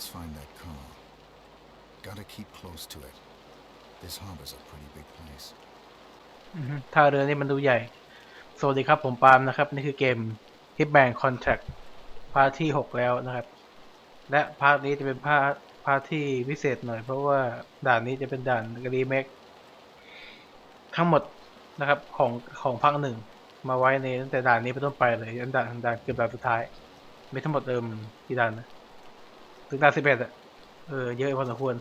Let's find that car. Gotta keep close to it. This harbor's a pretty big place. อือฮึท่าเรือนี่มันดูใหญ่ สวัสดีครับผมปาล์มนะครับ นี่คือเกม Hitman Contract พาร์ทที่ 6 แล้วนะครับ และพาร์ทนี้จะเป็นพาร์ทพาร์ทที่พิเศษหน่อย เพราะว่าด่านนี้จะเป็นด่านรีเมคทั้งหมดนะครับของของภาคหนึ่งมาไว้ในตั้งแต่ด่านนี้เป็นต้นไปเลยยันด่านด่านเกือบด่านสุดท้าย มีทั้งหมดเดิมกี่ด่านนะ ถึงด่านสิบเอ็ดอะเออเยอะพอสมควร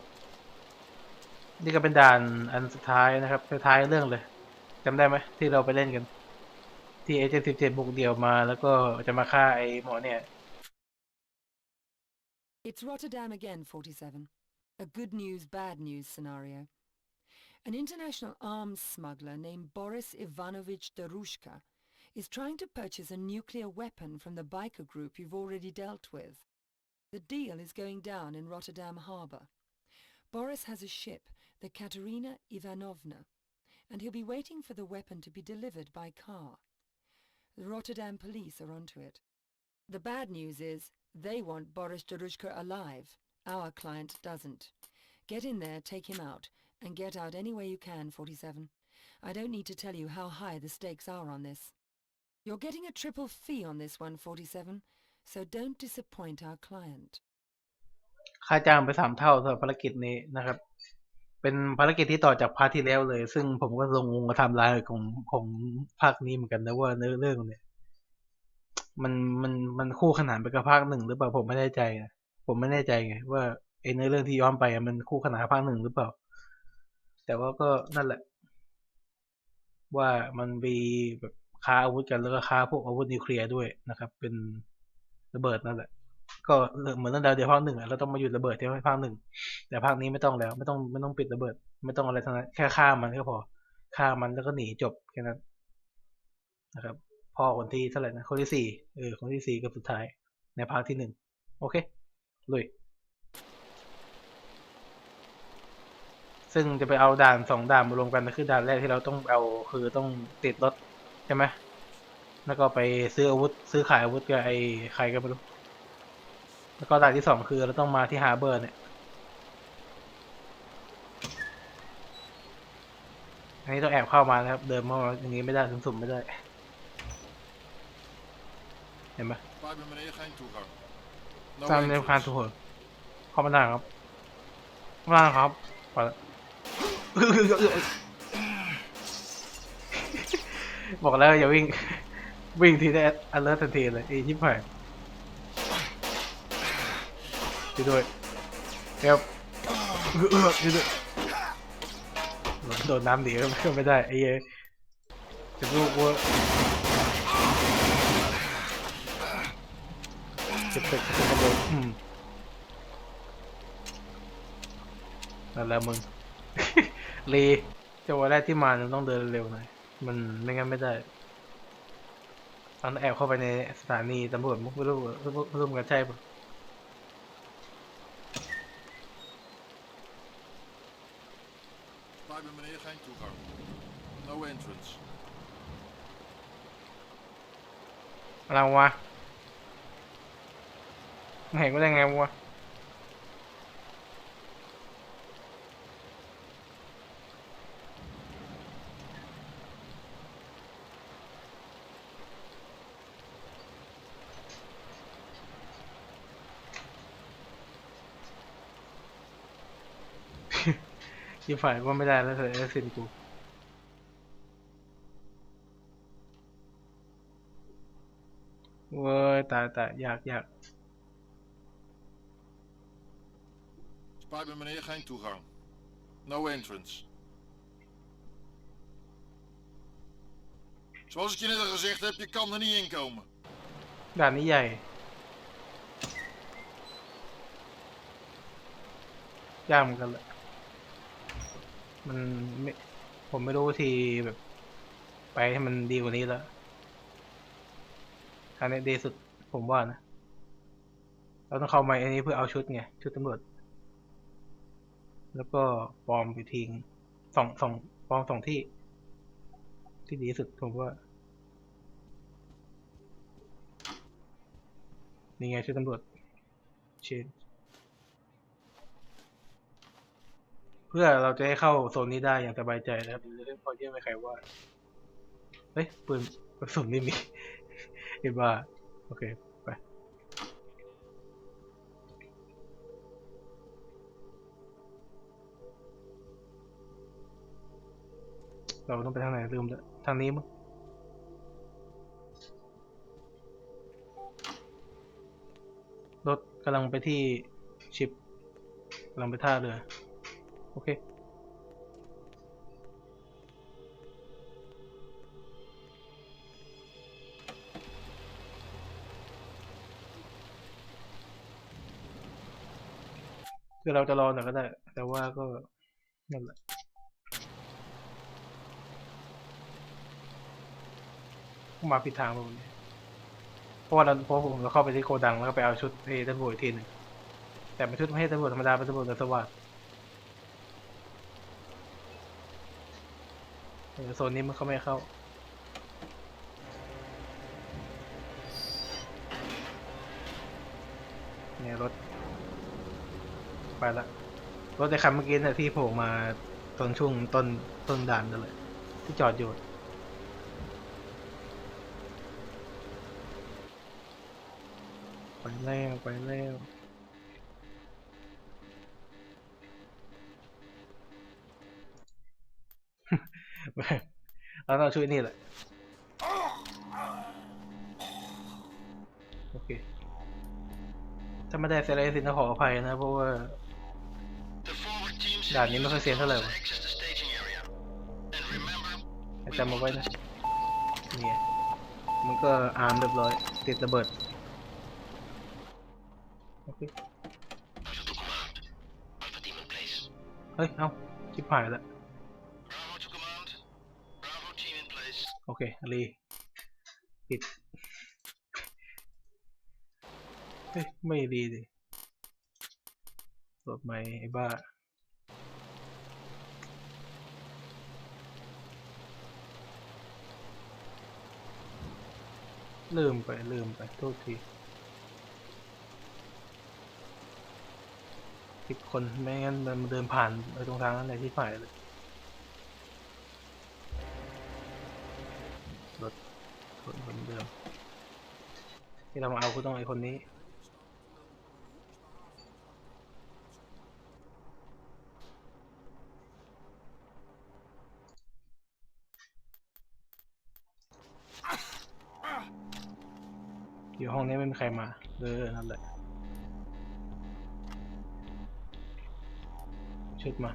นี่ก็เป็นด่านอันสุดท้ายนะครับท้ายเรื่องเลยจำได้ไหมที่เราไปเล่นกัน ที่เอเจนต์สิบเจ็ดบุกเดี่ยวมา แล้วก็จะมาฆ่าไอ้หมอเนี่ย It's Rotterdam again, 47. A good news, bad news scenario. An international arms smuggler named Boris Ivanovich Darushka is trying to purchase a nuclear weapon from the biker group you've already dealt with. The deal is going down in Rotterdam harbour. Boris has a ship, the Katerina Ivanovna, and he'll be waiting for the weapon to be delivered by car. The Rotterdam police are onto it. The bad news is they want Boris Darushka alive. Our client doesn't. Get in there, take him out, and get out any way you can, 47. I don't need to tell you how high the stakes are on this. You're getting a triple fee on this one, 47, so don't disappoint our client. ค่าจ้างไปสามเท่าสำหรับภารกิจนี้นะครับ เป็นภารกิจที่ต่อจากพาร์ทที่แล้วเลย ซึ่งผมก็ลงงงกับไทำลายของของภาคนี้เหมือนกันนะว่าเนื้อเรื่องเนี่ย มันมันมันคู่ขนานไปกับภาคหนึ่งหรือเปล่าผมไม่แน่ใจนะผมไม่แน่ใจไงว่าไอ้เนื้อเรื่องที่ย้อนไปมันคู่ขนานภาคหนึ่งหรือเปล่า แต่ว่าก็นั่นแหละ ว่ามันมีแบบค้าอาวุธกันแล้วก็ค้าพวกอาวุธนิวเคลียร์ด้วยนะครับ เป็น ระเบิดนั่นแหละก็เหมือนตั้งแต่เดียวภาคหนึ่งอะเราต้องมาหยุดระเบิดที่ภาคหนึ่งแต่ภาคนี้ไม่ต้องแล้ว ไม่ต้องไม่ต้องปิดระเบิด ไม่ต้องอะไรทั้งนั้นแค่ฆ่ามันก็พอฆ่ามันแล้วก็หนีจบแค่นั้นนะครับพ่อคนที่เท่าไหร่นะคนที่สี่เออคนที่สี่กับสุดท้ายในภาคที่หนึ่งโอเคลุยซึ่งจะไปเอาด่านสองด่านมารวมกันก็คือด่านแรกที่เราต้องเอาคือต้องติดรถใช่ไหม แล้วก็ไปซื้ออาวุธ ซื้อขายอาวุธกับไอ้ใครก็ไม่รู้ แล้วก็ด่านที่สองคือเราต้องมาที่ฮาร์เบอร์เนี่ย อันนี้ต้องแอบเข้ามานะครับ เดินเข้ามาอย่างนี้ไม่ได้สุ่มๆไม่ได้ เห็นไหม Wij hebben meneer geen toegang. No ตามในพานทุกคนเข้ามาได้ครับเข้ามาได้ครับไปละบอกแล้วอย่าวิ่ง วิ่งทีได้ alert ทันทีเลยไอ้ชิบหายช่วยด้วยเดี๋ยวเออช่วยด้วยโดนน้ำหนีก็ไม่ได้ไอ้เหี้จะลูกว่าจ็บเป็ดจะกระโดดอืมนั่นแหละมึงรีจังหวะแรกที่มาเนี่ยต้องเดินเร็วหน่อยมันไม่งั้นไม่ได้ ตอนแอบเข้าไปในสถานีตำรวจไม่รู้ไม่รู้ไม่รู้เหมือนกันใช่ปะ Wij hebben meneer geen toegang. No entrance. อะไรวะไม่เห็นก็ได้ไงวะ ที่ฝ่ายก็ไม่ได้แล้วเธอเอสินกูเว้ยตายตายอยากอยาก Wij hebben meneer geen toegang. No entrance. Zoals ik je net al gezegd heb, je kan er niet in komen. ด่านนี้ใหญ่ ยากเห มันไม่ผมไม่รู้วิธีแบบ ไปให้มันดีกว่านี้แล้วทางนี้ดีสุดผมว่านะ เราต้องเข้ามาอันนี้เพื่อเอาชุดไง ชุดตำรวจ แล้วก็ปลอมไปทิ้งสองสองปลอมสองที่ ที่ดีสุดผมว่า นี่ไงชุดตำรวจเชน เพื่อเราจะให้เข้าโซนนี้ได้อย่างสบายใจนะครับจะได้พอที่ไม่ใครว่าเฮ้ยปืนกระสุนไม่มีเห็นว่าโอเคไปเราต้องไปทางไหนลืมแล้วทางนี้มั้งรถกำลังไปที่ชิปกำลังไปท่าเรือ โอเค คือเราจะรอหน่อยก็ได้ แต่ว่าก็นั่นแหละมาผิดทางผมเนี่ยเพราะว่าเราเพราะผมเราเข้าไปที่โกดังแล้วก็ไปเอาชุดเอตำรวจทีหนึ่งแต่เป็นชุดไม่ใช่ตำรวจธรรมดาเป็นตำรวจสวัสดิ์เออ โซนนี้มันเขาไม่เข้า เนี่ยรถ ไปละ รถในคันเมื่อกี้เนี่ยที่โผล่มาตอนช่วงต้นต้นด่านนั่นแหละที่จอดอยู่ไปแล้วไปแล้ว เราต้องช่วยนี่แหละ โอเค ถ้าไม่ได้เซเลสินต้องขออภัยนะ เพราะว่า ด่านนี้ไม่ค่อยเสียเท่าไหร่จำมาไว้นะเนี่ยมันก็อาร์มเรียบร้อย ติดระเบิด โอเค เฮ้ย เอ้าชิบหายแล้ว เครีปิด เฮ้ย ไม่รีดิรถไหมไอ้บ้าลืมไปลืมไปโทษทีผิดคนไม่งั้นมันเดินผ่านไปตรงทางนั้นเลยที่ฝ่ายเลย รถคนคนเดิมที่เรามาเอาคือต้องไอคนนี้อยู่ห้องนี้ไม่มีใครมาเออนั่นแหละชุดมา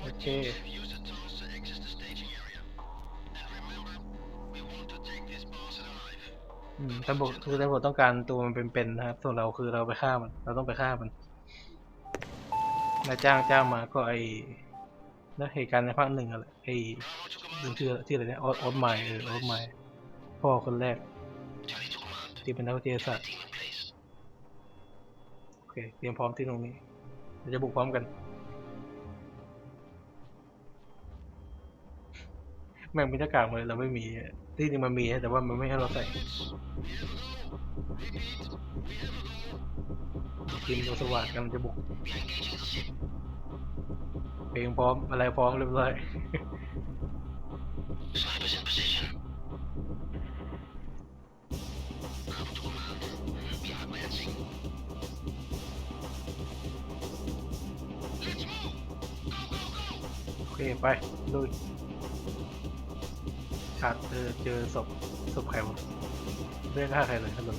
โอเค ตำรวจคือตำรวจต้องการตัวมันเป็นๆนะครับ ส่วนเราคือเราไปฆ่ามัน เราต้องไปฆ่ามันนายจ้างจ้างมาก็ไอแล้วเหตุการณ์ในภาคหนึ่งอะไรไอลืมชื่อชื่ออะไรเนี่ยออสออสไมเออออสไมพ่อคนแรกที่เป็นนักวิทยาศาสตร์โอเคเตรียมพร้อมที่ตรงนี้เราจะบุกพร้อมกัน แม่งมีหน้ากากเลยเราไม่มีที่จริงมันมีแต่ว่ามันไม่ให้เราใส่ทีมโดสวัสดกำลังจะบุกเพลงพร้อมอะไรพร้อมเรียบร้อยโอเคไปลุย ขาดเจอเจอศพศพใครวะไม่ได้ฆ่าใครเลยครับผม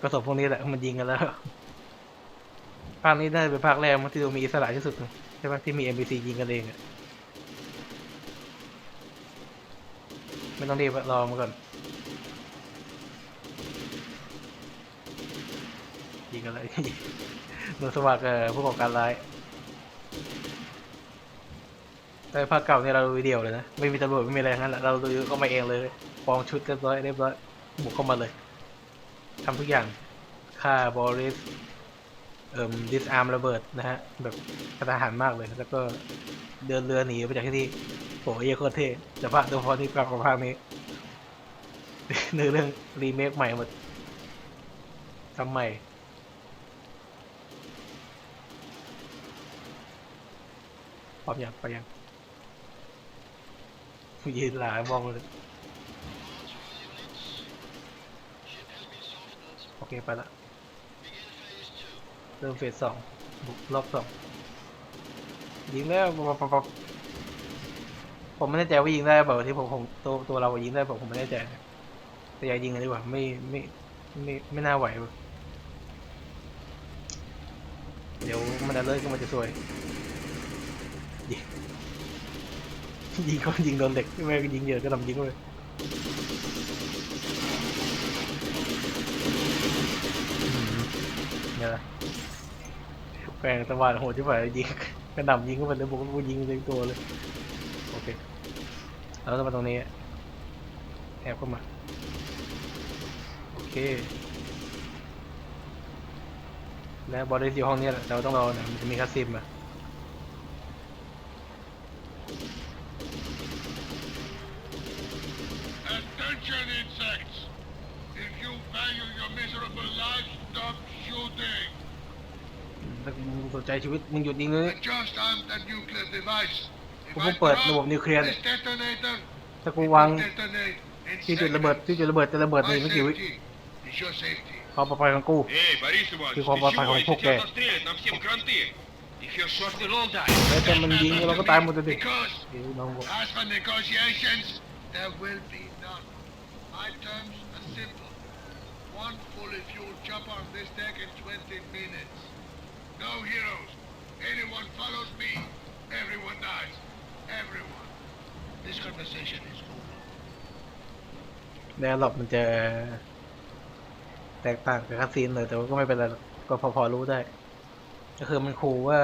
ก็ศพพวกนี้แหละมันยิงกันแล้วภาคนี้ได้เป็นภาคแรกมั้งที่ดูมีอิสระที่สุดใช่ปะที่มี NPC ยิงกันเองอะไม่ต้องรีบะรอมาก่อนยิงอะไรโดนสวัสดิ์กับผู้ก่อการร้าย แต่ภาคเก่าเนี่ยเราดูเดีโอเลยนะ ไม่มีตำรวจไม่มีอะไรงั้นเราดูก็มาเองเลยปองชุดเรียบร้อยเรียบร้อยบุกเข้ามาเลยทำทุกอย่างฆ่าบอริสเอ่มดิสอาร์มระเบิดนะฮะ แบบกรตาหันมากเลย แล้วก็เดินเรือหนีไปจากที่นี่โหเยโคตรเท่แต่ภาคโดยเฉพาะที่กลับมาภาคนี้เนื้อเรื่องรีเมคใหม่หมดทำใหม่พร้อมยังไปยัง ยืนหลายมองเลย โอเค ไปละ เริ่มเฟสสองบุกรอบสองยิงแล้วผมไม่แน่ใจว่ายิงได้แบบที่ผมผมตัวตัวเรายิงได้แบบผมไม่แน่ใจแต่อย่ายิงเลยดีกว่าไม่ไม่ไม่ไม่น่าไหวเดี๋ยวมันจะเลิกก็มันจะซวยยิง ยิงเขายิงโดนเด็กไม่ก็ยิงเยอะก็ทำยิงเลยเนี่ยนะแปลงตะวันโหดที่ฝ่ายยิงกระหน่ำยิงเข้าไปเลยผมก็ยิงเต็มตัวเลยโอเคแล้วก็มาตรงนี้แอบเข้ามาโอเคแล้วบอดี้อยู่ห้องนี้แหละเราต้องรอนะมันจะมีคัสซิมอะ Attention insects! If you value your miserable lives, stop shooting! ถ้ามึงสนใจ ชีวิตมึงหยุดยิงเลย I just armed a nuclear device. If กู I เพิ่งเปิดระบบ drop นิวเคลียร์เนี่ย this detonator, ถ้า it กู will วาง detonate in ที่จุดระเบิด seconds. ที่จุดระเบิดจะระเบิดใน My ไม่กี่วิ safety is your safety. ความปลอดภัยของกู Эй, Борис Иванович, Ты ты попал чего? по Если хуке. тебя застрелят, нам всем кранты. If you're shot, we'll all die. แล้วแต่มันยิงเราก็ตายหมดเลยดิ Because เดี๋ยวน้องบอก As for negotiations, there will be none. My terms are simple. One fully fueled chopper on this deck in 20 minutes. No heroes. Anyone follows me, everyone dies. Everyone. This conversation is over. แดร์ล็อกมันจะแตกต่างกับคัสซีนเลยแต่ว่าก็ไม่เป็นไรหรอกก็พอพอรู้ได้ ก็คือมันขู่ว่า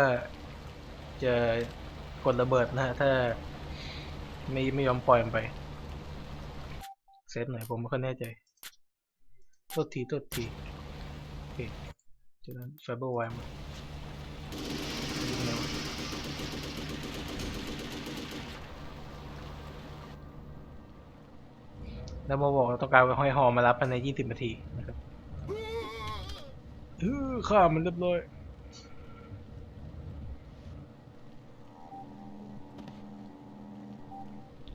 จะกดระเบิดนะฮะถ้าไม่ไม่ยอมปล่อยมันไป เซตหน่อยผมไม่ค่อยแน่ใจโทษทีโทษทีโอเคจากนั้นไฟเบอร์ไวมา แล้วมาบอกเราต้องการไปห้อยหอมารับภายใน20นาทีนะครับเออข้ามันเรียบร้อย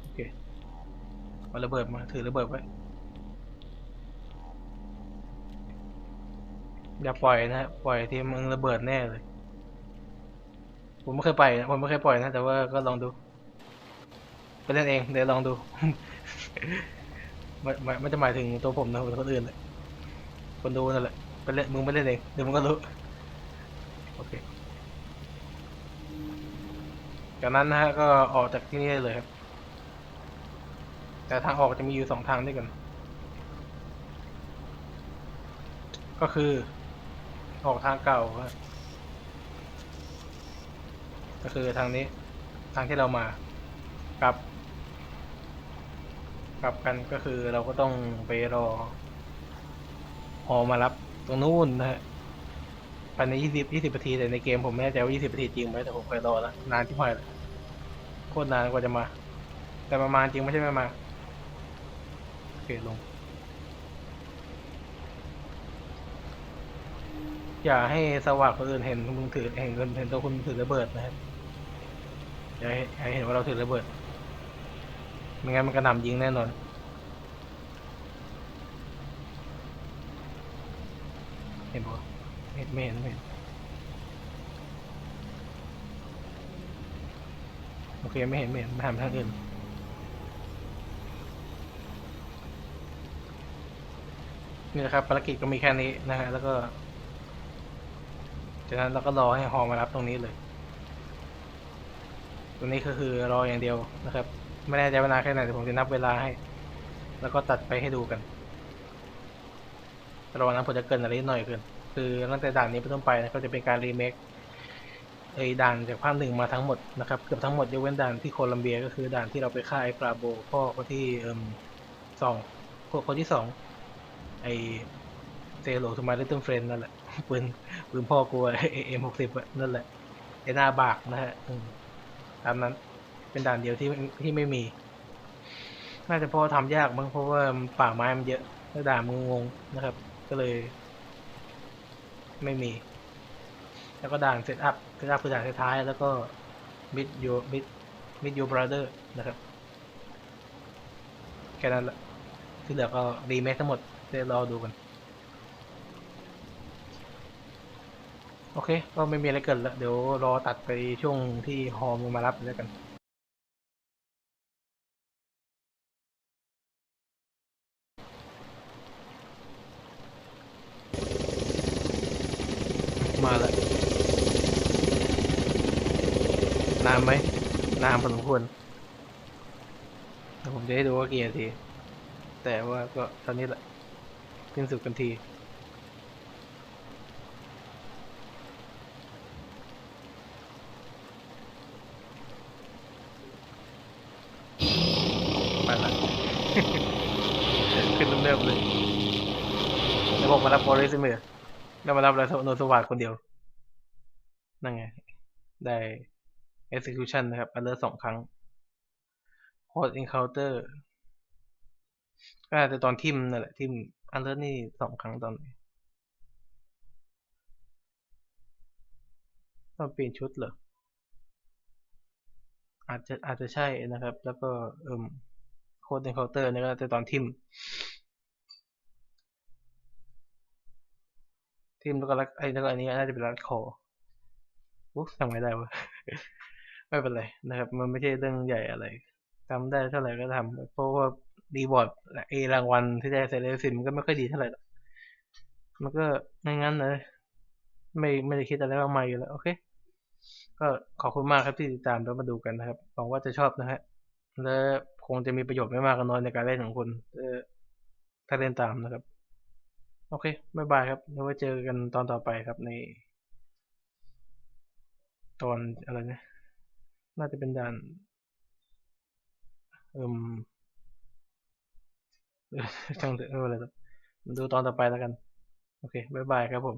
โอเคเอาระเบิดมาถือระเบิดไว้อย่าปล่อยนะปล่อยทีมึงระเบิดแน่เลย ผมไม่เคยไปนะผมไม่เคยปล่อยนะ แต่ว่าก็ลองดู ไปเล่นเองเดี๋ยวลองดูไม่ไม่ไม่จะหมายถึงตัวผมนะคนอื่นเลยคนดูนั่นแหละไปเล่นมึงไปเล่นเองเดี๋ยวมึงก็รู้โอเคจากนั้นนะฮะก็ออกจากที่นี่ได้เลยครับ แต่ทางออกจะมีอยู่สองทางด้วยกัน ก็คือออกทางเก่าครับ ก็คือทางนี้ทางที่เรามากลับ กลับกันก็คือเราก็ต้องไปรอฮอมารับตรงนู้นนะฮะภายในยี่สิบยี่สิบนาทีแต่ในเกมผมไม่แน่ใจว่ายี่สิบนาทีจริงไหมแต่ผมเคยรอแล้วนานที่หายเลยโคตรนานกว่าจะมา แต่มามาณจริงไม่ใช่ไม่มาโอเคลง อย่าให้สว่างคนอื่นเห็นมึงถือเห็นเงินเห็นตัวคุณถือระเบิดนะครับ อย่าให้อย่าให้เห็นว่าเราถือระเบิดไม่งั้นมันกระหน่ำยิงแน่นอน เห็นปะเห็นไม่เห็นไม่เห็น โอเคไม่เห็นไม่เห็นมาทำทางอื่นนี่นะครับภารกิจก็มีแค่นี้นะฮะ แล้วก็ จากนั้นเราก็รอให้ฮอมารับตรงนี้เลย ตรงนี้ก็คือรออย่างเดียวนะครับ ไม่แน่ใจเวลานานแค่ไหนแต่ผมจะนับเวลาให้ แล้วก็ตัดไปให้ดูกันระหว่างนั้นผมจะเกินอะไรนิดหน่อยเกินคือตั้งแต่ด่านนี้เป็นต้นไปนะก็จะเป็นการรีเมคไอ้ด่านจากภาคหนึ่งมาทั้งหมดนะครับเกือบทั้งหมดยกเว้นด่านที่โคลัมเบียก็คือด่านที่เราไปฆ่าไอ้ปราโบพ่อคนที่เอ่มสองคนคนที่สองไอเซโลทูมาลิตเติ้ลเฟรนนั่นแหละปืนปืนพ่อกูเอ็มหกสิบนั่นแหละไอหน้าบากนะฮะ ตามนั้น เป็นด่านเดียวที่ที่ไม่มี น่าจะเพราะทำยากมั้งเพราะว่าป่าไม้มันเยอะแล้วด่านมึงงงนะครับ ก็เลย ไม่มี แล้วก็ด่านเซตอัพเซตอัพคือด่านท้ายแล้วก็ meet your meet meet your brother นะครับแค่นั้นละที่เหลือก็รีเมคทั้งหมดเดี๋ยวรอดูกัน โอเค ก็ไม่มีอะไรเกินแล้ว เดี๋ยวรอตัดไปช่วงที่ฮอมงมารับแล้วกันมาแล้วนานไหมนานพอสมควรผมจะให้ดูว่ากี่นาที แต่ว่าก็ตอนนี้แหละสิ้นสุดกันที ไปละ ขึ้นเริ่มๆเลย แล้ว บอกมารับบอริสเมอร์แล้วมารับแล้วโนสวัสดคนเดียว นั่นไง ได้ execution นะครับ alert สองครั้ง hot encounter ก็อาจจะตอนทิมนั่นแหละทิม alert นี่สองครั้งตอนไหนตอนเปลี่ยนชุดเหรอ อาจจะอาจจะใช่นะครับ แล้วก็เอิ่ม hot encounter นี่ก็จะตอนทิม ทิมแล้วก็รักไอ้แล้วก็อันนี้น่าจะเป็นรัดคออุ๊ยจำไม่ได้วะ ไม่เป็นไรนะครับ มันไม่ใช่เรื่องใหญ่อะไรทำได้เท่าไหร่ก็ทำเพราะว่ารีบอร์ดเอรางวัลที่ได้เซเลสินมันก็ไม่ค่อยดีเท่าไหร่หรอกมันก็งั้นๆเลยไม่ไม่ได้คิดอะไรมากมายอยู่แล้ว โอเค ก็ขอบคุณมากครับที่ติดตามแล้วมาดูกันนะครับหวังว่าจะชอบนะฮะและคงจะมีประโยชน์ไม่มากก็น้อยในการเล่นของคุณถ้าเล่นตามนะครับ โอเคบ๊ายบายครับแล้วไว้เจอกันตอนต่อไปครับใน ตอนอะไรนะ น่าจะเป็นด่านเอิ่มช่างเถอะไม่เป็นไรครับดูตอนต่อไปแล้วกัน โอเคบ๊ายบายครับผม